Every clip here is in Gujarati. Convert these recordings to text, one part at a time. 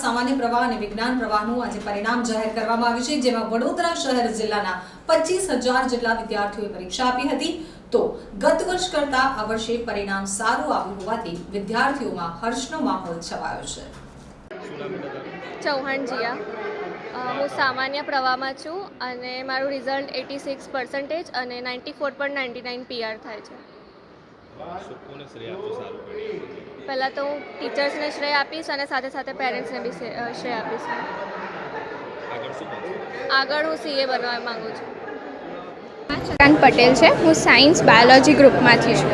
સામાન્ય પ્રવાહ અને વિજ્ઞાન પ્રવાહનું આજે પરિણામ જાહેર કરવામાં આવ્યું છે, જેમાં વડોદરા શહેર જિલ્લાના પચીસ હજાર જેટલા વિદ્યાર્થીઓએ પરીક્ષા આપી હતી. તો ગત વર્ષ કરતા આ વર્ષે પરિણામ સારું આવ્યું હોવાથી વિદ્યાર્થીઓમાં હર્ષનો માહોલ છવાયો છે. ચૌહાણ જીયા હું સામાન્ય પ્રવાહમાં છું અને મારું રિઝલ્ટ એટી સિક્સ પર્સન્ટેજ અને ninety four ninety nine PR થાય છે. શું શ્રેય આપશો સારું પહેલાં તો હું ટીચર્સને શ્રેય આપીશ અને સાથે સાથે પેરેન્ટ્સને બી શ્રેય આપીશ. આગળ શું આગળ હું સીએ બનવા માંગુ છું. ચકાન પટેલ છે. હું સાયન્સ બાયોલોજી ગ્રુપમાંથી છું.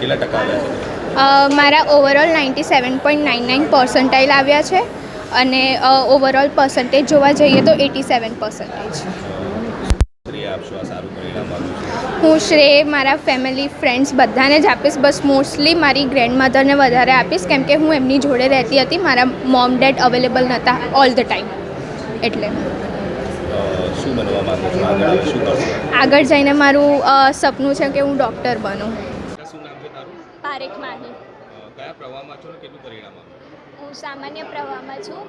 કેટલા ટકા આવ્યા છે? મારા overall ninety seven point nine nine percentile આવ્યા છે અને ઓવરઓલ પર્સન્ટેજ જોવા જઈએ તો એટી સેવન પર્સન્ટેજ. આપશો આ સારું પરિણામ આવ્યું છે હું શ્રેય મારા ફેમિલી ફ્રેન્ડ્સ બધાને જ આપીશ. બસ મોસ્ટલી મારી ગ્રેન્ડ મધરને વધારે આપીશ કેમ કે હું એમની જોડે રહેતી હતી. મારા મોમ ડેડ અવેલેબલ નહોતા ઓલ ધ ટાઈમ એટલે. અ, શું બનવા માંગો છો? આગળ જઈને મારું સપનું છે કે હું ડૉક્ટર બનું. બેટા, શું નામ છે તારું? પારેખ માહી. કયા પ્રવાહમાં છો કેટલું પરિણામ હું સામાન્ય પ્રવાહમાં છું.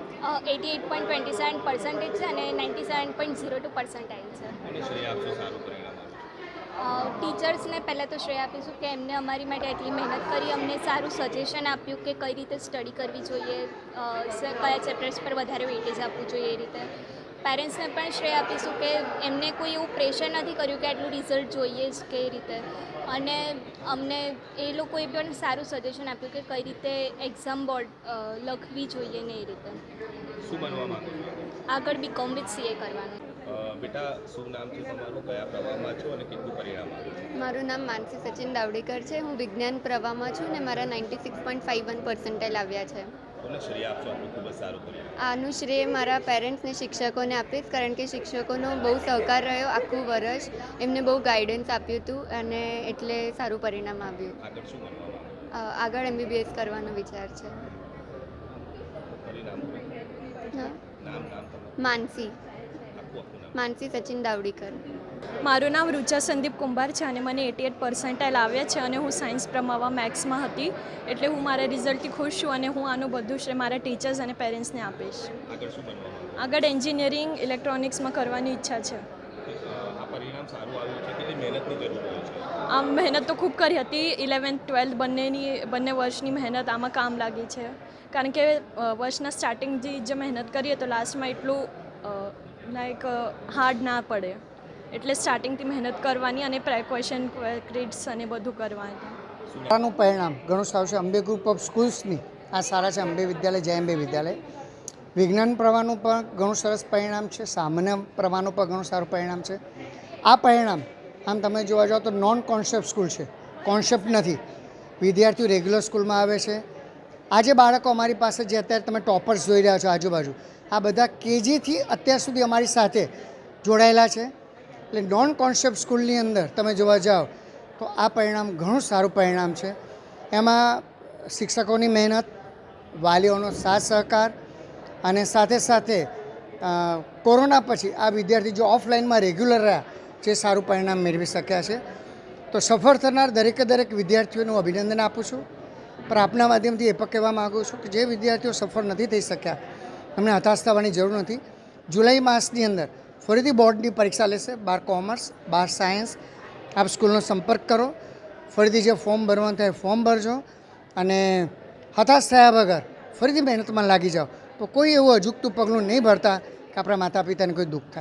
Eighty eight point twenty seven percentage છે અને ninety seven point zero two percentile છે કોને શ્રેય આપશો સારું પરિણામ આવ્યું ટીચર્સને પહેલાં તો શ્રેય આપીશું કે એમને અમારી માટે એટલી મહેનત કરી અમને સારું સજેશન આપ્યું કે કઈ રીતે સ્ટડી કરવી જોઈએ કયા ચેપ્ટર્સ પર વધારે વેઇટેજ આપવું જોઈએ એ રીતે. પેરેન્ટ્સને પણ શ્રેય આપીશું કે એમને કોઈ એવું પ્રેશર નથી કર્યું કે આટલું રિઝલ્ટ જોઈએ જ કે એ રીતે. અને અમને એ લોકોએ પણ સારું સજેશન આપ્યું કે કઈ રીતે એક્ઝામ બોર્ડ લખવી જોઈએ ને એ રીતે. આગળ? બીકોમ બી કોમ વિથ સીએ કરવાનું. બેટા શું નામ છે તમારું કયા પ્રવાહમાં છો અને કેટલું પરિણામ આવ્યું મારું નામ માનસી સચિન દાવડેકર છે. હું વિજ્ઞાન પ્રવાહમાં છું ને મારા ninety six point five one percentile આવ્યા છે. આનું શ્રેય મારા પેરેન્ટ્સને શિક્ષકોને આપીશ કારણ કે શિક્ષકોનો બહુ સહકાર રહ્યો આખું વર્ષ. એમને બહુ ગાઈડન્સ આપ્યું હતું અને એટલે સારું પરિણામ આવ્યું. આગળ એમબીબીએસ કરવાનો? વિચાર છે. માનસી. માનસી સચિન દાવડીકર. મારું નામ રૂચા સંદીપ કુંભાર છે અને મને એટી એટ પર્સન્ટાઇલ આવ્યા છે અને હું સાયન્સ પ્રમાવા મેથ્સમાં હતી. એટલે હું મારા રિઝલ્ટથી ખુશ છું અને હું આનું બધું શ્રેય મારા ટીચર્સ અને પેરેન્ટ્સને આપીશ. આગળ એન્જિનિયરિંગ ઇલેક્ટ્રોનિક્સમાં કરવાની ઈચ્છા છે. અ, આ પરિણામ સારું આવ્યું છે કેટલી મહેનતની જરૂર હોય છે? આમ મહેનત તો ખૂબ કરી હતી. ઇલેવન્થ ટ્વેલ્થ બંનેની બંને વર્ષની મહેનત આમાં કામ લાગી છે. કારણ કે વર્ષના સ્ટાર્ટિંગથી જે મહેનત કરીએ તો લાસ્ટમાં એટલું લાઈક હાર્ડ ના પડે. એટલે સ્ટાર્ટિંગથી મહેનત કરવાની અને ક્વેશ્ચન ક્રિટ્સ અને બધું કરવાનું. શાળાનું પરિણામ. ઘણું સારું છે. અંબે ગ્રુપ ઓફ સ્કૂલ્સની આ સારા છે, અંબે વિદ્યાલય, જય અંબે વિદ્યાલય. વિજ્ઞાન પ્રવાહનું પણ ઘણું સરસ પરિણામ છે. સામાન્ય પ્રવાહનું પણ ઘણું સારું પરિણામ છે. આ પરિણામ, આમ તમે જોવા જાઓ તો નોન કોન્સેપ્ટ સ્કૂલ છે. કોન્સેપ્ટ નથી. વિદ્યાર્થીઓ રેગ્યુલર સ્કૂલમાં આવે છે. આજે બાળકો અમારી પાસે જે અત્યારે તમે ટોપર્સ જોઈ રહ્યા છો આજુબાજુ આ બધા કેજીથી અત્યાર સુધી અમારી સાથે જોડાયેલા છે. એટલે નોન કોન્સેપ્ટ સ્કૂલની અંદર તમે જોવા જાઓ, તો આ પરિણામ ઘણું સારું પરિણામ છે. એમાં શિક્ષકોની મહેનત, વાલીઓનો સાથ સહકાર અને સાથે સાથે કોરોના પછી આ વિદ્યાર્થી જો ઓફલાઈનમાં રેગ્યુલર રહ્યા, જે સારું પરિણામ મેળવી શક્યા છે. તો સફળ થનાર દરેકે દરેક વિદ્યાર્થીઓનું અભિનંદન આપું છું. પણ આપના માધ્યમથી એ પણ કહેવા માગું છું કે જે વિદ્યાર્થીઓ સફળ નથી થઈ શક્યા એમને હતાશ થવાની જરૂર નથી જુલાઈ માસની અંદર ફરીથી બોર્ડની પરીક્ષા લેશે બાર કોમર્સ, બાર સાયન્સ. આપ સ્કૂલનો સંપર્ક કરો. ફરીથી જે ફોર્મ ભરવાનું થાય ફોર્મ ભરજો અને હતાશ થયા વગર ફરીથી મહેનતમાં લાગી જાઓ. તો કોઈ એવું અજુકતું પગલું નહીં ભરતા કે આપણા માતા પિતાને કોઈ દુઃખ થાય.